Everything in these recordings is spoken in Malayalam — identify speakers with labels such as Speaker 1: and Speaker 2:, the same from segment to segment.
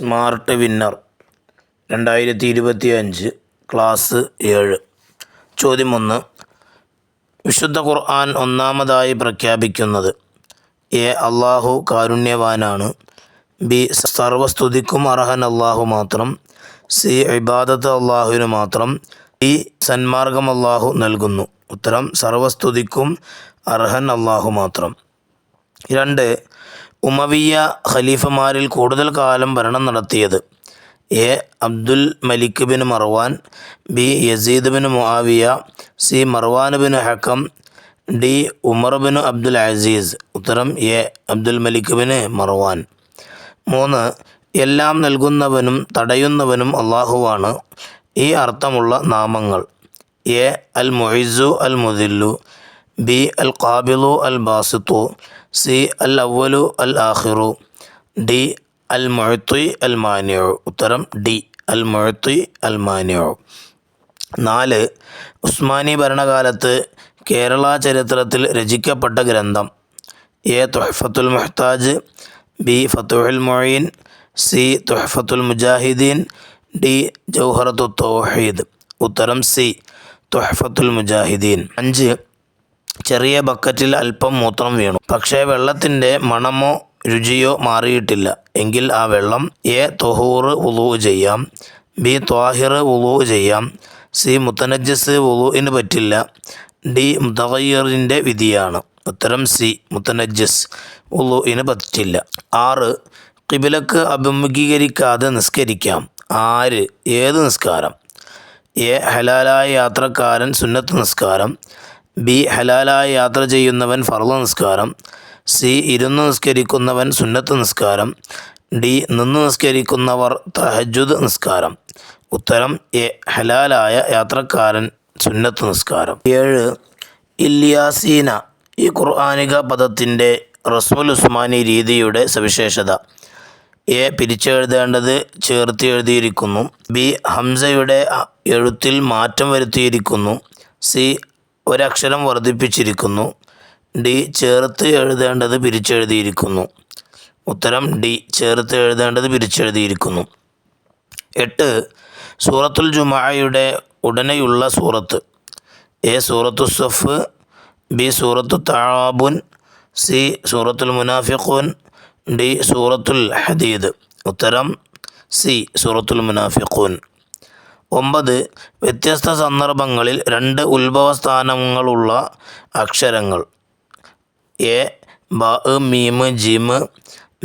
Speaker 1: സ്മാർട്ട് വിന്നർ രണ്ടായിരത്തി ഇരുപത്തി അഞ്ച് ക്ലാസ് ഏഴ്. ചോദ്യം ഒന്ന് വിശുദ്ധ ഖുർആൻ ഒന്നാമതായി പ്രഖ്യാപിക്കുന്നത് എ അള്ളാഹു കാരുണ്യവാനാണ്. ബി സർവസ്തുതിക്കും അർഹൻ അള്ളാഹു മാത്രം. സി ഇബാദത്ത് അള്ളാഹുവിന് മാത്രം. ഈ സന്മാർഗം അള്ളാഹു നൽകുന്നു. ഉത്തരം സർവസ്തുതിക്കും അർഹൻ അള്ളാഹു മാത്രം. രണ്ട് ഉമവിയ ഖലീഫമാരിൽ കൂടുതൽ കാലം ഭരണം നടത്തിയത്. A. Abdul Malik bin Marwan B. Yazid bin Muawiya C. Marwan bin Hakam D. Umar bin Abdul Aziz. ഉത്തരം A. Abdul Malik bin Marwan. മൂന്ന്. എല്ലാം നൽകുന്നവനും തടയുന്നവനും അള്ളാഹുവാണ് ഈ അർത്ഥമുള്ള നാമങ്ങൾ. A. Al മൊഹിസു Al മുദില്ലു B. Al കാബിലു Al ബാസിത്തു C അൽ അവലു അൽ ആഖിറു ഡി അൽ മൊഴത്തി അൽ മാനിയു ഉത്തരം ഡി അൽ മൊഴത്തി അൽ മാനിയു നാല് ഉസ്മാനി ഭരണകാലത്ത് കേരള ചരിത്രത്തിൽ രചിക്കപ്പെട്ട ഗ്രന്ഥം. എ തുഹഫത്തുൽ മുഹ്താജ്. ബി ഫത്തുഹുൽ മൊയ്ൻ സി തുഹഫത്തുൽ മുജാഹിദീൻ. ഡി ജൗഹറത്തു തൗഹീദ്. ഉത്തരം സി തുഹഫത്തുൽ മുജാഹിദീൻ. അഞ്ച് ചെറിയ ബക്കറ്റിൽ അല്പം മൂത്രം വീണു. പക്ഷേ വെള്ളത്തിന്റെ മണമോ രുചിയോ മാറിയിട്ടില്ല. എങ്കിൽ ആ വെള്ളം എ തൊഹൂറ് ഉളു ചെയ്യാം ബി ത്വാഹിർ ഉളു ചെയ്യാം സി മുത്തനജസ് ഉളുവിന് പറ്റില്ല ഡി മുതഗയ്യറിന്റെ വിധിയാണ്. ഉത്തരം സി മുത്തനജസ് ഉളുവിന് പറ്റില്ല. ആറ് കിബിലക്ക് അഭിമുഖീകരിക്കാതെ നിസ്കരിക്കാം. ആര്? ഏത് നിസ്കാരം? എ ഹലാലായ യാത്രക്കാരൻ സുന്നത്ത് നിസ്കാരം. ബി ഹലാലായ യാത്ര ചെയ്യുന്നവൻ ഫർദ് നിസ്കാരം. സി ഇരുന്ന് നിസ്കരിക്കുന്നവൻ സുന്നത്ത് നിസ്കാരം. ഡി നിന്ന് നിസ്കരിക്കുന്നവർ തഹജുദ് നിസ്കാരം. ഉത്തരം എ ഹലാലായ യാത്രക്കാരൻ സുന്നത്ത് നിസ്കാരം. ഏഴ് ഇല്യാസീന ഈ ഖുർആാനിക പദത്തിന്റെ റസ്മുൽ ഉസ്മാനി രീതിയുടെ സവിശേഷത. എ പിരിച്ചെഴുതേണ്ടത് ചേർത്ത് എഴുതിയിരിക്കുന്നു. ബി ഹംസയുടെ എഴുത്തിൽ മാറ്റം വരുത്തിയിരിക്കുന്നു. സി ഒരക്ഷരം വർദ്ധിപ്പിച്ചിരിക്കുന്നു. ഡി ചേർത്ത് എഴുതേണ്ടത് പിരിച്ചെഴുതിയിരിക്കുന്നു. ഉത്തരം ഡി ചേർത്ത് എഴുതേണ്ടത് പിരിച്ചെഴുതിയിരിക്കുന്നു. എട്ട് സൂറത്തുൽ ജുമായയുടെ ഉടനെയുള്ള സൂറത്ത്. എ സൂറത്തു സഫ് ബി സൂറത്തു താബുൻ സി സൂറത്തുൽ മുനാഫിഖുൻ ഡി സൂറത്തുൽ ഹദീദ്. ഉത്തരം സി സൂറത്തുൽ മുനാഫിഖൂൻ. ഒമ്പത് വ്യത്യസ്ത സന്ദർഭങ്ങളിൽ രണ്ട് ഉത്ഭവസ്ഥാനങ്ങളുള്ള അക്ഷരങ്ങൾ. എ ബ മീമ് ജിമ്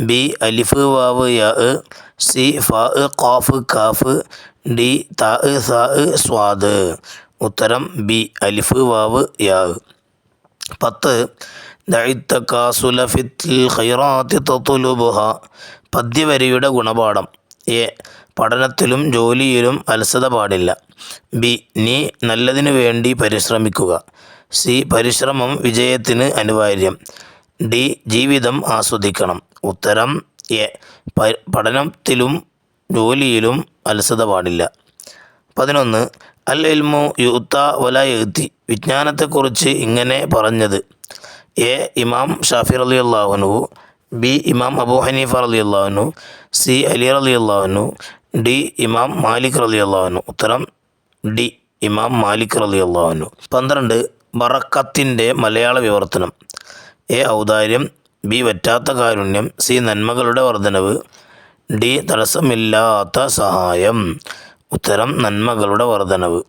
Speaker 1: ബി അലിഫ് വാവ് യ സി ഫ ഖാഫ് കാഫ് ഡി ത സ സ്വാദ്. ഉത്തരം ബി അലിഫ് വാവ് യ പത്ത് ദൈത്തക്കാസുല ഫിത്തിൽ ഖൈറാത്തി തത്തുലുബുഹ പദ്യവരിയുടെ ഗുണപാഠം. എ പഠനത്തിലും ജോലിയിലും അലസത പാടില്ല. ബി. നീ നല്ലതിനു വേണ്ടി പരിശ്രമിക്കുക. സി. പരിശ്രമം വിജയത്തിന് അനിവാര്യം. ഡി. ജീവിതം ആസ്വദിക്കണം. ഉത്തരം എ. പഠനത്തിലും ജോലിയിലും അലസത പാടില്ല. പതിനൊന്ന്. അൽ ഇൽമു യുത്ത വല എഴുത്തി വിജ്ഞാനത്തെക്കുറിച്ച് ഇങ്ങനെ പറഞ്ഞത്. എ. ഇമാം ഷാഫി അലി അള്ളാഹുനു ബി. ഇമാം അബു ഹനീഫ അലി അള്ളാഹുനു സി. അലി അലി അള്ളാഹുനു ഡി ഇമാം മാലിക് റലി അള്ളാഹുനു ഉത്തരം ഡി ഇമാം മാലിക് റലി അള്ളാഹുനു പന്ത്രണ്ട് ബറക്കത്തിന്റെ മലയാള വിവർത്തനം. എ ഔദാര്യം. ബി വറ്റാത്ത കാരുണ്യം. സി നന്മകളുടെ വർധനവ് ഡി തടസ്സമില്ലാത്ത സഹായം. ഉത്തരം നന്മകളുടെ വർധനവ്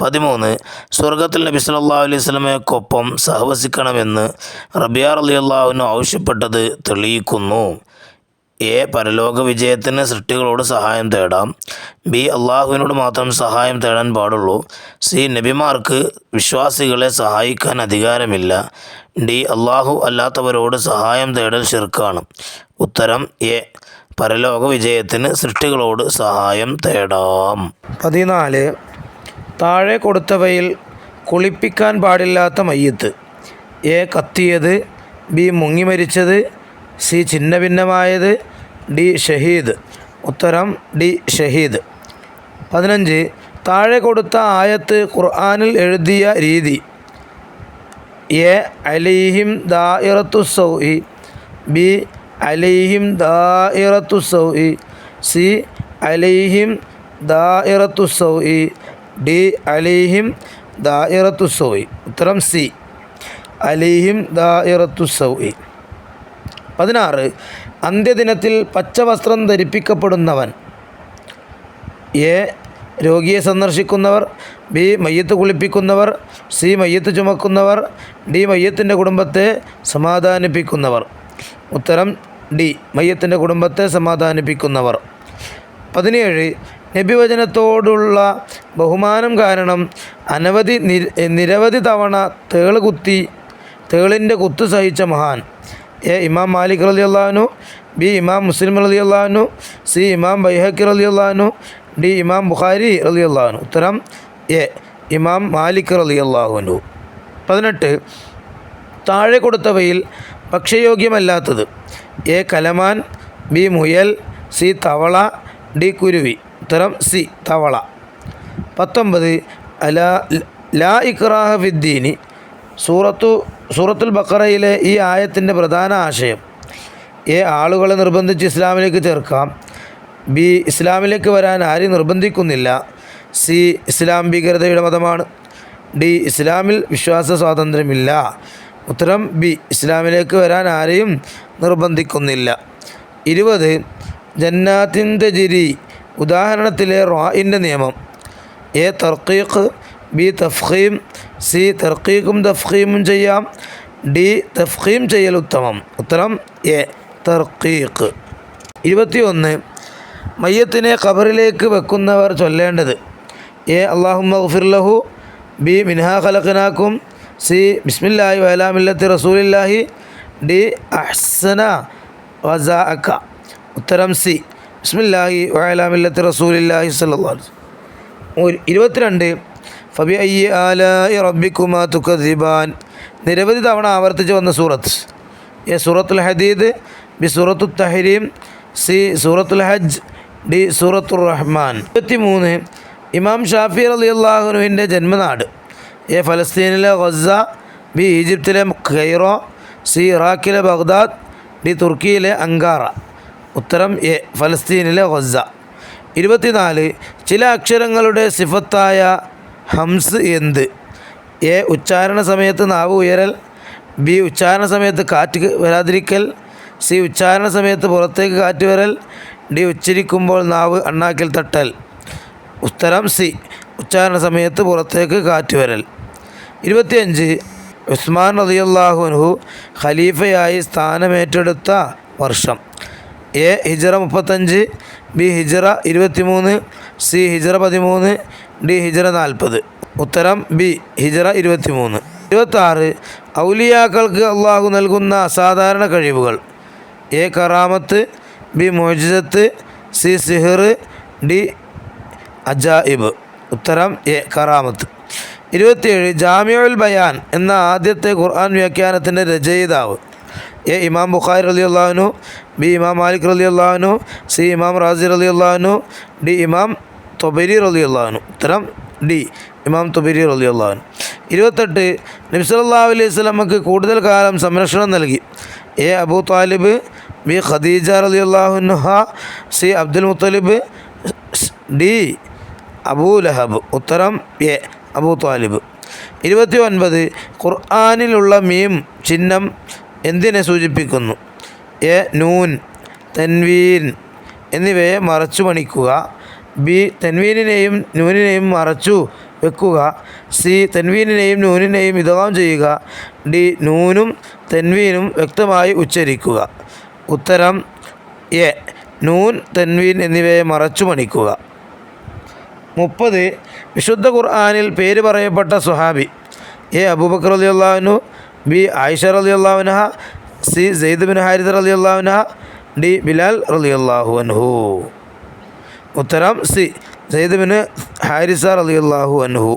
Speaker 1: പതിമൂന്ന് സ്വർഗത്തിൽ നബി സല്ലല്ലാഹു അലൈഹി സ്വലമയ്ക്കൊപ്പം സഹവസിക്കണമെന്ന് റബിയാർ അലി അള്ളാഹുവിന് ആവശ്യപ്പെട്ടത് തെളിയിക്കുന്നു. എ പരലോക വിജയത്തിന് സൃഷ്ടികളോട് സഹായം തേടാം. ബി അള്ളാഹുവിനോട് മാത്രം സഹായം തേടാൻ പാടുള്ളൂ. സി നബിമാർക്ക് വിശ്വാസികളെ സഹായിക്കാൻ അധികാരമില്ല. ഡി അള്ളാഹു അല്ലാത്തവരോട് സഹായം തേടൽ ശിർക്കാണ്. ഉത്തരം എ പരലോക വിജയത്തിന് സൃഷ്ടികളോട് സഹായം തേടാം.
Speaker 2: പതിനാല് താഴെ കൊടുത്തവയിൽ കുളിപ്പിക്കാൻ പാടില്ലാത്ത മയ്യത്ത്. എ കത്തിയത്. ബി മുങ്ങി മരിച്ചത്. സി ഛിന്നഭിന്നമായത് ഡി ഷഹീദ്. ഉത്തരം ഡി ഷഹീദ്. പതിനഞ്ച് താഴെ കൊടുത്ത ആയത്ത് ഖുർആാനിൽ എഴുതിയ രീതി. എ അലിഹിം ദായിറത്തു സൗഇ. ബി അലിഹിം ദായിറത്തു സൗഇ. സി അലൈഹിം ദാഇറത്തു സൗഇ. ഡി അലൈഹിം ദാഇറത്തു സൗഇ. ഉത്തരം സി അലൈഹിം ദാഇറത്തു സൗഇ. പതിനാറ് അന്ത്യദിനത്തിൽ പച്ചവസ്ത്രം ധരിപ്പിക്കപ്പെടുന്നവൻ. എ. രോഗിയെ സന്ദർശിക്കുന്നവർ. ബി. മയ്യത്ത് കുളിപ്പിക്കുന്നവർ. സി. മയ്യത്ത് ചുമക്കുന്നവർ. ഡി. മയ്യത്തിന്റെ കുടുംബത്തെ സമാധാനിപ്പിക്കുന്നവർ. ഉത്തരം ഡി. മയ്യത്തിന്റെ കുടുംബത്തെ സമാധാനിപ്പിക്കുന്നവർ. പതിനേഴ്. നബിവചനത്തോടുള്ള ബഹുമാനം കാരണം അനവധി നിര- നിരവധി തവണ തേൾ കുത്തി തേളിന്റെ കുത്തു സഹിച്ച മഹാൻ. എ ഇമാം മാലിക് റലി അള്ളഹാനു ബി ഇമാം മുസ്ലിം റലി അള്ളഹാനു സി ഇമാം ബൈഹക്കി റലി അള്ളഹാനു ഡി ഇമാം ബുഖാരി റലി അള്ളഹാനു ഉത്തരം എ ഇമാം മാലിക് റലി അള്ളാഹുനു പതിനെട്ട് താഴെ കൊടുത്തവയിൽ ഭക്ഷ്യയോഗ്യമല്ലാത്തത്. എ കലമാൻ ബി മുയൽ സി തവള ഡി കുരുവി. ഉത്തരം സി തവള. പത്തൊമ്പത് അല ലാ ഇക്രാഹ ഫിദ്ദീനി. സൂറത്തു സൂറത്തുൽ ബക്കറയിലെ ഈ ആയത്തിന്റെ പ്രധാന ആശയം. എ ആളുകളെ നിർബന്ധിച്ച് ഇസ്ലാമിലേക്ക് ചേർക്കാം. ബി ഇസ്ലാമിലേക്ക് വരാൻ ആരും നിർബന്ധിക്കുന്നില്ല. സി ഇസ്ലാം ഭീകരതയുടെ മതമാണ്. ഡി ഇസ്ലാമിൽ വിശ്വാസ സ്വാതന്ത്ര്യമില്ല. ഉത്തരം ബി ഇസ്ലാമിലേക്ക് വരാൻ ആരെയും നിർബന്ധിക്കുന്നില്ല. ഇരുപത് ജന്നാത്തിന്റെ ജിരി ഉദാഹരണത്തിലെ റോയിന്റെ നിയമം. എ തർക്കീഖ് ബി തഫ്ഖീം സി തർക്കീഖും തഫ്ഖീമും ചെയ്യാം. ഡി തഫ്ഖീം ചെയ്യൽ ഉത്തമം. ഉത്തരം എ. തർക്കീക്ക് ഇരുപത്തിയൊന്ന്. മയ്യത്തിനെ ഖബറിലേക്ക് വെക്കുന്നവർ ചൊല്ലേണ്ടത്. എ. അള്ളാഹു മഗ്ഫിർലഹു ബി. മിൻഹാ ഖലഖനാക്കും. സി. ബിസ്മില്ലാഹി വലാമില്ലത്തി റസൂലില്ലാഹി. ഡി. അഹ്സന വസാഅക്ക ഉത്തരം സി. ബിസ്മില്ലാഹി വലാമില്ലത്തി റസൂലില്ലാഹി സല്ലല്ലാഹു അലൈഹി ഇരുപത്തിരണ്ട്. ഫബി അയ്യ ആലായി റബ്ബിക്കുമാ തുക്കദിബാൻ നിരവധി തവണ ആവർത്തിച്ച് വന്ന സൂറത്ത്. എ സൂറത്തുൽ ഹദീദ് ബി സൂറത്തു തഹരീം സി സൂറത്തുൽ ഹജ്ജ് ഡി സൂറത്തുർ റഹ്മാൻ. ഇരുപത്തി മൂന്ന് ഇമാം ഷാഫി അലി അള്ളാഹുനുവിന്റെ ജന്മനാട്. എ ഫലസ്തീനിലെ ഗസ ബി ഈജിപ്തിലെ ഖൈറോ സി ഇറാഖിലെ ബഗ്ദാദ് ഡി തുർക്കിയിലെ അങ്കാറ. ഉത്തരം എ ഫലസ്തീനിലെ ഗസ ഇരുപത്തിനാല് ചില അക്ഷരങ്ങളുടെ സിഫത്തായ ഹംസ് എന്ത്? എ ഉച്ചാരണ സമയത്ത് നാവ് ഉയരൽ. ബി ഉച്ചാരണ സമയത്ത് കാറ്റ് വരാതിരിക്കൽ. സി ഉച്ചാരണ സമയത്ത് പുറത്തേക്ക് കാറ്റ് വരൽ. ഡി ഉച്ചരിക്കുമ്പോൾ നാവ് അണ്ണാക്കിൽ തട്ടൽ. ഉത്തരം സി ഉച്ചാരണ സമയത്ത് പുറത്തേക്ക് കാറ്റ് വരൽ. ഇരുപത്തിയഞ്ച് ഉസ്മാൻ റളിയല്ലാഹു ഖലീഫയായി സ്ഥാനമേറ്റെടുത്ത വർഷം. എ ഹിജറ മുപ്പത്തഞ്ച് ബി ഹിജറ ഇരുപത്തിമൂന്ന് സി ഹിജറ പതിമൂന്ന് ഡി ഹിജറ നാൽപ്പത്. ഉത്തരം ബി ഹിജറ ഇരുപത്തിമൂന്ന്. ഇരുപത്താറ് ഔലിയാക്കൾക്ക് അള്ളാഹു നൽകുന്ന അസാധാരണ കഴിവുകൾ. എ കറാമത്ത് ബി മോജിസത്ത് സി സിഹർ ഡി അജായിബ്. ഉത്തരം എ കറാമത്ത്. ഇരുപത്തിയേഴ് ജാമ്യുൽ ബയാൻ എന്ന ആദ്യത്തെ ഖുർആൻ വ്യാഖ്യാനത്തിന്റെ രചയിതാവ്. എ ഇമാം ബുഖാരി അലി അള്ളാഹുനു ബി ഇമാം മാലിക് അലി അള്ളാഹുനു സി ഇമാം റാസി അലി അള്ളാഹുനു ഡി ഇമാം തൊബരി റലി അള്ളാഹുനു ഉത്തരം ഡി. ഇമാം തൊബരി റലി അള്ളാഹുനു ഇരുപത്തെട്ട് നബ്സല്ലാ അലൈഹി സ്വലമക്ക് കൂടുതൽ കാലം സംരക്ഷണം നൽകി. A. Abu Talib B. Khadija റലി അള്ളാഹുഹ C. Abdul Muttalib D. Abu Lahab. ഉത്തരം എ. അബൂ താലിബ്. ഇരുപത്തി ഒൻപത് ഖുർആാനിലുള്ള മീം ചിഹ്നം എന്തിനെ സൂചിപ്പിക്കുന്നു? എ. നൂൻ തൻവീൻ എന്നിവയെ മറച്ചു പണിക്കുക ബി തെൻവീനിനെയും നൂനിനെയും മറച്ചു വെക്കുക. സി തെൻവീനിനെയും നൂനിനെയും ഇതകാം ചെയ്യുക. ഡി നൂനും തെൻവീനും വ്യക്തമായി ഉച്ചരിക്കുക. ഉത്തരം എ. നൂൻ തെൻവീൻ എന്നിവയെ മറച്ചു മണിക്കുക. മുപ്പത്. വിശുദ്ധ ഖുർആാനിൽ പേര് പറയപ്പെട്ട സുഹാബി എ. അബൂബക്കർ അലി അള്ളാഹുനു ബി. ആയിഷ അലി അള്ളാഹുനഹ സി. സെയ്ദ് ബിൻ ഹാരിദർ അലി അള്ളാഹുനഹ ഡി. ബിലാൽ അലി അള്ളാഹു അൻഹു. ഉത്തരം സി സെയ്ദ് ബിൻ ഹാരിസ റലി അള്ളാഹു അൻഹു.